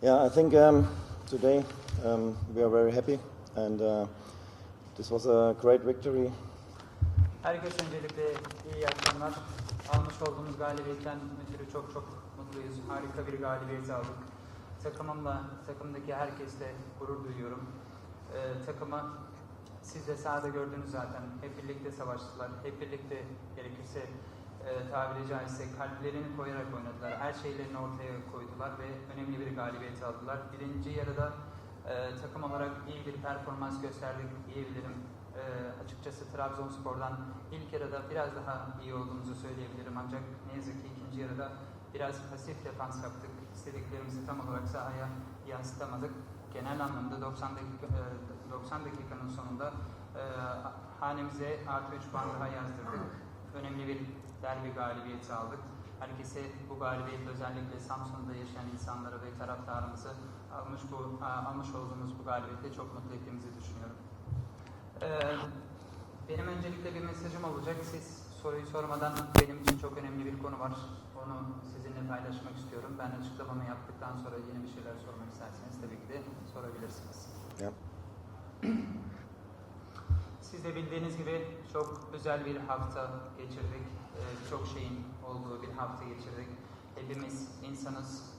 Yeah, I think um, today um, we are very happy, and uh, this was a great victory. Herkese öncelikle iyi akşamlar. Almış olduğumuz galibiyetten ötürü çok çok mutluyuz. Harika bir galibiyet aldık. Takımımla, takımdaki herkesle gurur duyuyorum. Ee, takımı siz de sahada gördünüz zaten. Hep birlikte savaştılar. Hep birlikte gerekirse e, tabiri caizse kalplerini koyarak oynadılar. Her şeylerini ortaya koydular ve önemli bir galibiyet aldılar. Birinci yarıda e, takım olarak iyi bir performans gösterdik diyebilirim. E, açıkçası Trabzonspor'dan ilk yarıda biraz daha iyi olduğumuzu söyleyebilirim. Ancak ne yazık ki ikinci yarıda biraz pasif defans yaptık. İstediklerimizi tam olarak sahaya yansıtamadık. Genel anlamda 90 dakika, e, 90 dakikanın sonunda e, hanemize artı 3 puan daha yazdırdık. Önemli bir derbi galibiyeti aldık. Herkese bu galibiyet özellikle Samsun'da yaşayan insanlara ve taraftarımızı almış bu almış olduğumuz bu galibiyette çok mutlu ettiğimizi düşünüyorum. Ee, benim öncelikle bir mesajım olacak. Siz soruyu sormadan benim için çok önemli bir konu var. Onu sizinle paylaşmak istiyorum. Ben açıklamamı yaptıktan sonra yeni bir şeyler sormak isterseniz tabii ki de sorabilirsiniz. Yeah. Siz de bildiğiniz gibi çok özel bir hafta geçirdik. Ee, Birçok şeyin olduğu bir hafta geçirdik. Hepimiz insanız.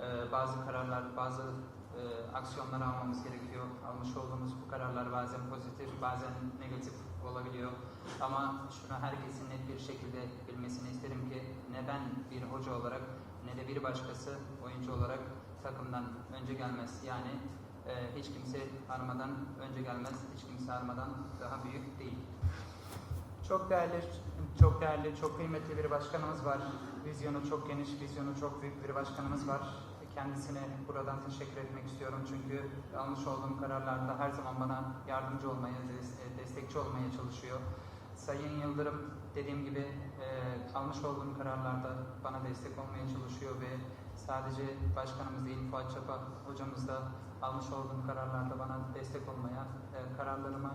Ee, Bazı kararlar, bazı e, aksiyonlar almamız gerekiyor. Almış olduğumuz bu kararlar bazen pozitif, bazen negatif olabiliyor. Ama şunu herkesin net bir şekilde bilmesini isterim ki ne ben bir hoca olarak ne de bir başkası oyuncu olarak takımdan önce gelmez. Yani e, hiç kimse armadan önce gelmez, hiç kimse armadan daha büyük değil. Çok değerli, çok değerli, çok kıymetli bir başkanımız var. Vizyonu çok geniş, vizyonu çok büyük bir başkanımız var. Kendisine buradan teşekkür etmek istiyorum çünkü almış olduğum kararlarda her zaman bana yardımcı olmaya, des- destekçi olmaya çalışıyor. Sayın Yıldırım dediğim gibi e, almış olduğum kararlarda bana destek olmaya çalışıyor ve sadece başkanımız değil Fuat Çapa hocamız da almış olduğum kararlarda bana destek olmaya, e, kararlarımı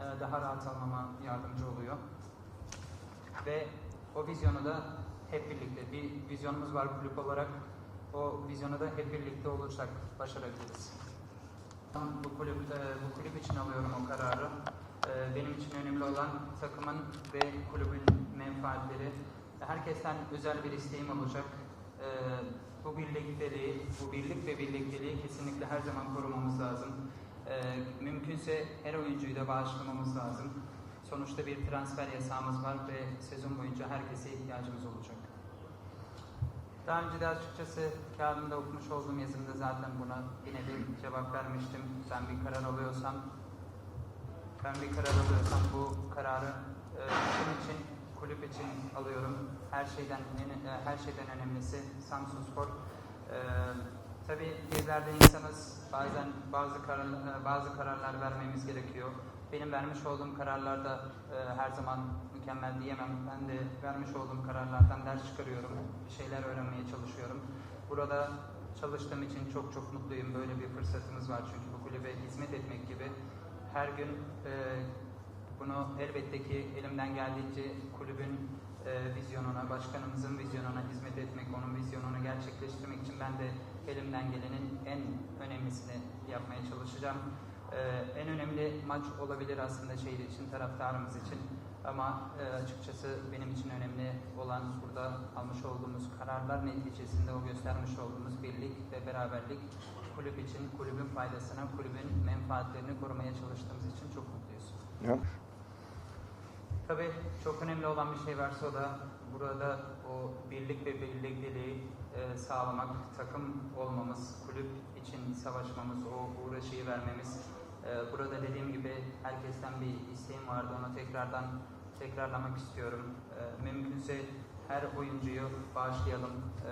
e, daha rahat almama yardımcı oluyor. Ve o vizyonu da hep birlikte, bir vizyonumuz var kulüp olarak, o vizyonu da hep birlikte olursak başarabiliriz. Bu kulüp, e, bu kulüp için alıyorum o kararı. E, Benim için önemli olan takımın ve kulübün menfaatleri. Herkesten özel bir isteğim olacak. E, Bu birlikteliği, bu birlik ve birlikteliği kesinlikle her zaman korumamız lazım. E, Mümkünse her oyuncuyu da bağışlamamız lazım. Sonuçta bir transfer yasağımız var ve sezon boyunca herkese ihtiyacımız olacak. Daha önce de açıkçası kağıdımda okumuş olduğum yazımda zaten buna yine bir cevap vermiştim. Ben bir karar alıyorsam, ben bir karar alıyorsam bu kararı e, için, kulüp için alıyorum. Her şeyden en- e, her şeyden önemlisi Samsun Spor. E, tabii bizler de insanız. Bazen bazı karar, e, bazı kararlar vermemiz gerekiyor. Benim vermiş olduğum kararlarda e, her zaman mükemmel diyemem. Ben de vermiş olduğum kararlardan ders çıkarıyorum. Bir şeyler öğrenmeye çalışıyorum. Burada çalıştığım için çok çok mutluyum. Böyle bir fırsatımız var çünkü bu kulübe hizmet etmek gibi. Her gün e, bunu elbette ki elimden geldiğince kulübün e, vizyonuna, başkanımızın vizyonuna hizmet etmek, onun vizyonunu gerçekleştirmek için ben de elimden gelenin en önemlisini yapmaya çalışacağım. E, en önemli maç olabilir aslında şehir için, taraftarımız için. Ama e, açıkçası benim için önemli olan burada almış olduğumuz kararlar neticesinde o göstermiş olduğumuz birlik ve beraberlik kulüp için, kulübün faydasına, kulübün menfaatlerini korumaya çalıştığımız için çok mutluyuz. Yeah. Tabii çok önemli olan bir şey varsa o da burada o birlik ve birlikteliği e, sağlamak, takım olmamız, kulüp için savaşmamız, o uğraşıyı vermemiz. E, burada dediğim gibi herkesten bir isteğim vardı, onu tekrardan tekrarlamak istiyorum. E, mümkünse her oyuncuyu bağışlayalım. E,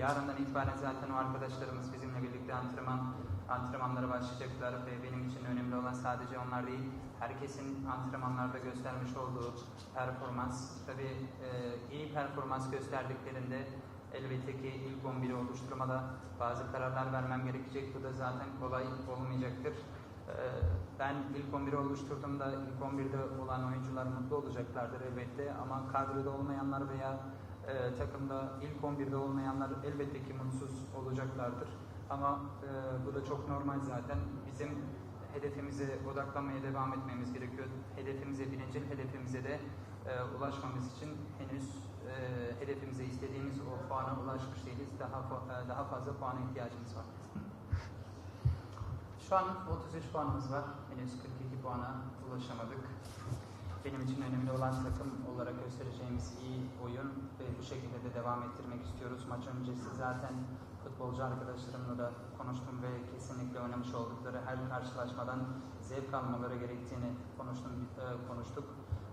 yarından itibaren zaten o arkadaşlarımız bizimle birlikte antrenman antrenmanlara başlayacaklar ve benim için önemli olan sadece onlar değil, herkesin antrenmanlarda göstermiş olduğu performans. Tabii e, iyi performans gösterdiklerinde elbette ki ilk 11'i oluşturmada bazı kararlar vermem gerekecek. Bu da zaten kolay olmayacaktır. E, ben ilk 11'i oluşturduğumda ilk 11'de olan oyuncular mutlu olacaklardır elbette ama kadroda olmayanlar veya e, takımda ilk 11'de olmayanlar elbette ki mutsuz olacaklardır. Ama e, bu da çok normal zaten. Bizim hedefimize odaklanmaya devam etmemiz gerekiyor. Hedefimize, birincil hedefimize de e, ulaşmamız için henüz e, hedefimize istediğimiz o puana ulaşmış değiliz. Daha e, daha fazla puana ihtiyacımız var. Şu an 33 puanımız var. Henüz 42 puana ulaşamadık. Benim için önemli olan takım olarak göstereceğimiz iyi oyun ve bu şekilde de devam ettirmek istiyoruz. Maç öncesi zaten futbolcu arkadaşlarımla da konuştum ve kesinlikle oynamış oldukları her karşılaşmadan zevk almaları gerektiğini konuştum, e, konuştuk.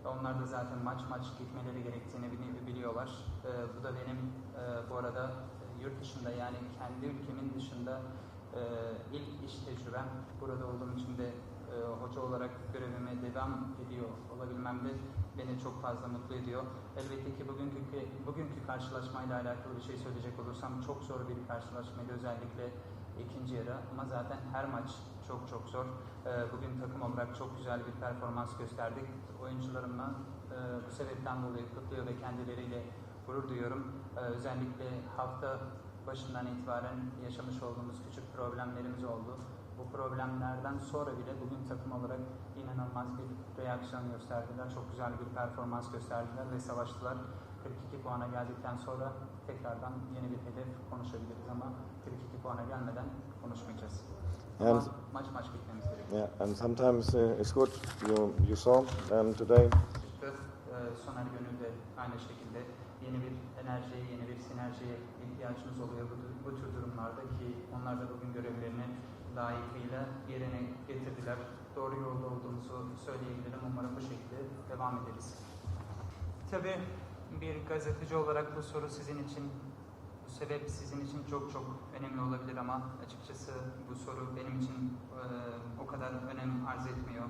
Onlar da zaten maç maç gitmeleri gerektiğini bili- biliyorlar. E, bu da benim e, bu arada yurt dışında yani kendi ülkemin dışında e, ilk iş tecrübem. Burada olduğum için de e, hoca olarak görevime devam ediyor olabilmem de beni çok fazla mutlu ediyor. Elbette ki bugünkü bugünkü karşılaşmayla alakalı bir şey söyleyecek olursam çok zor bir karşılaşmaydı özellikle ikinci yarı ama zaten her maç çok çok zor. E, bugün takım olarak çok güzel bir performans gösterdik. Oyuncularımla e, bu sebepten dolayı kutluyor ve kendileriyle gurur duyuyorum. E, özellikle hafta başından itibaren yaşamış olduğumuz küçük problemlerimiz oldu. Bu problemlerden sonra bile bugün takım olarak inanılmaz bir reaksiyon gösterdiler. Çok güzel bir performans gösterdiler ve savaştılar. 42 puana geldikten sonra tekrardan yeni bir hedef konuşabiliriz ama 42 puana gelmeden konuşmayacağız. And maç maç bitmemiz gerekiyor. yeah, and sometimes uh, it's good. You you saw um, today. E, Soner Gönül de aynı şekilde yeni bir enerjiye, yeni bir sinerjiye ihtiyacımız oluyor bu, bu tür durumlarda ki onlar da bugün görevlerini layıkıyla yerine getirdiler. Doğru yolda olduğumuzu söyleyebilirim. Umarım bu şekilde devam ederiz. Tabii bir gazeteci olarak bu soru sizin için, bu sebep sizin için çok çok önemli olabilir ama açıkçası bu soru benim için e, o kadar önem arz etmiyor.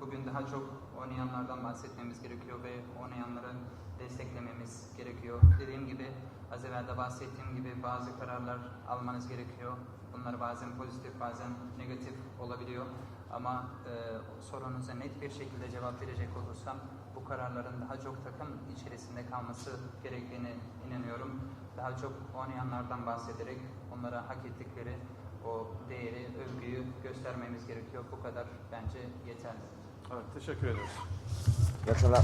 Bugün daha çok oynayanlardan bahsetmemiz gerekiyor ve oynayanları desteklememiz gerekiyor. Dediğim gibi az evvel de bahsettiğim gibi bazı kararlar almanız gerekiyor. Bunlar bazen pozitif bazen negatif olabiliyor. Ama e, sorunuza net bir şekilde cevap verecek olursam bu kararların daha çok takım içerisinde kalması gerektiğine inanıyorum. Daha çok oynayanlardan bahsederek onlara hak ettikleri o değeri, övgüyü göstermemiz gerekiyor. Bu kadar bence yeterli. Evet, teşekkür ederiz. That's a lot.